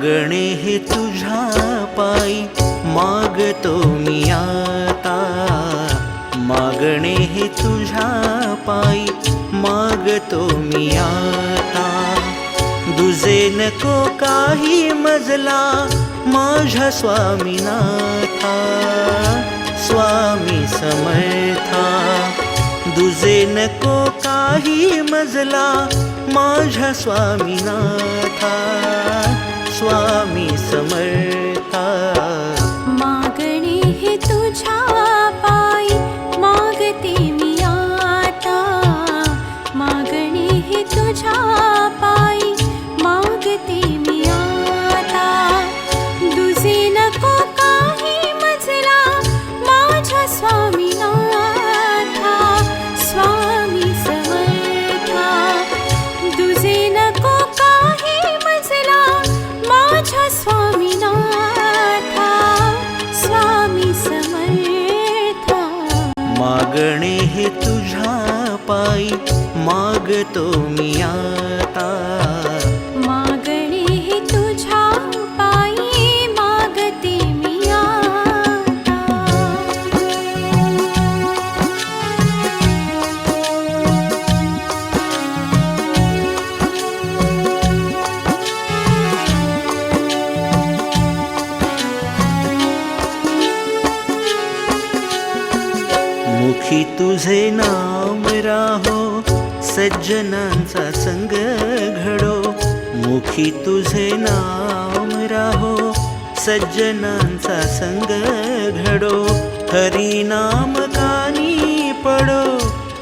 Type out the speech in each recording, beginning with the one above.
मागणे हे तुझ्या पायी. मागतो मी आता. मागणे हे तुझ्या पायी. मागतो मी आता. दुजे नको काही मजला. माझ्या स्वामीनाथा स्वामी समर्था. दुजे नको काही मजला. माझ्या स्वामीनाथा स्वामी समर्था। मी आता मुखी तुझे नाम राहो सज्जनांचा संग घडो. मुखी तुझे नाम राहो सज्जनांचा संग घडो. हरी नाम कानी पडो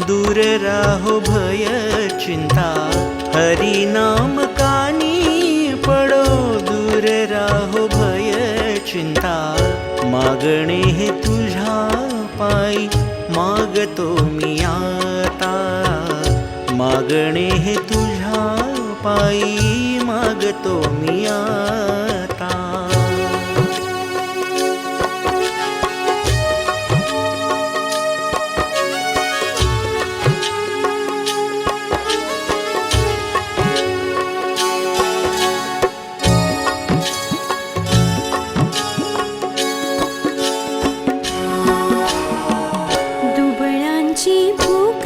दूर राहो भय चिंता. हरी नाम कानी पडो दूर राहो भय चिंता. मागणे हे तो मी आता. मागणे हे तुझ्या पायी मागतो मी आता दुबळांची भूक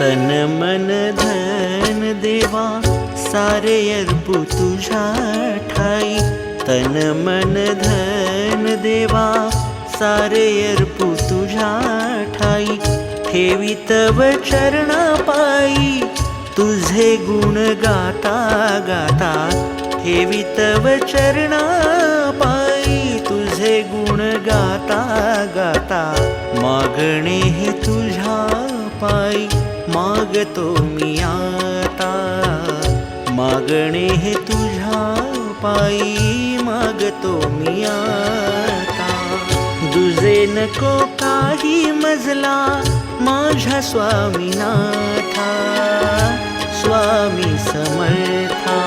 तन मन धन देवा सारे अर्पू तुझ्या ठाई तन मन धन देवा सारे अर्पू तुझ्या ठाई ठेवी तव चरणा पायी तुझे गुण गाता गाता. ठेवी तव चरणा पायी तुझे गुण गाता गाता. मागणे हे तुझ्या पायी. मागतो मी आता. मागणे हे तुझ्या पायी मागतो मी आता. दुजे नको काही मजला माझ्या स्वामीनाथा स्वामी समर्था.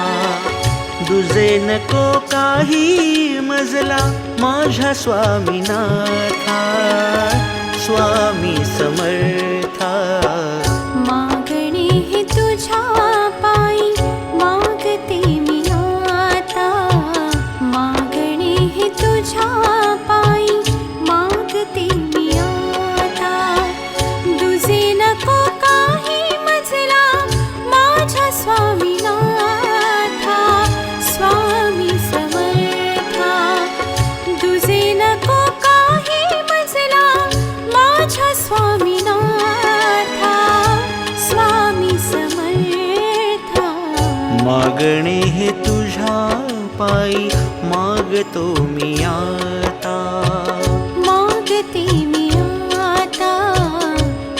दुजे नको काही मजला माझ्या स्वामीनाथा स्वामी समर्थ. मागणे हे तुझ्या पायी मागतो मी आता. मागते मी आता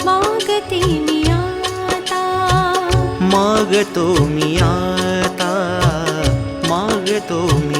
मागते मी आता. मागतो मी आता मागतो मी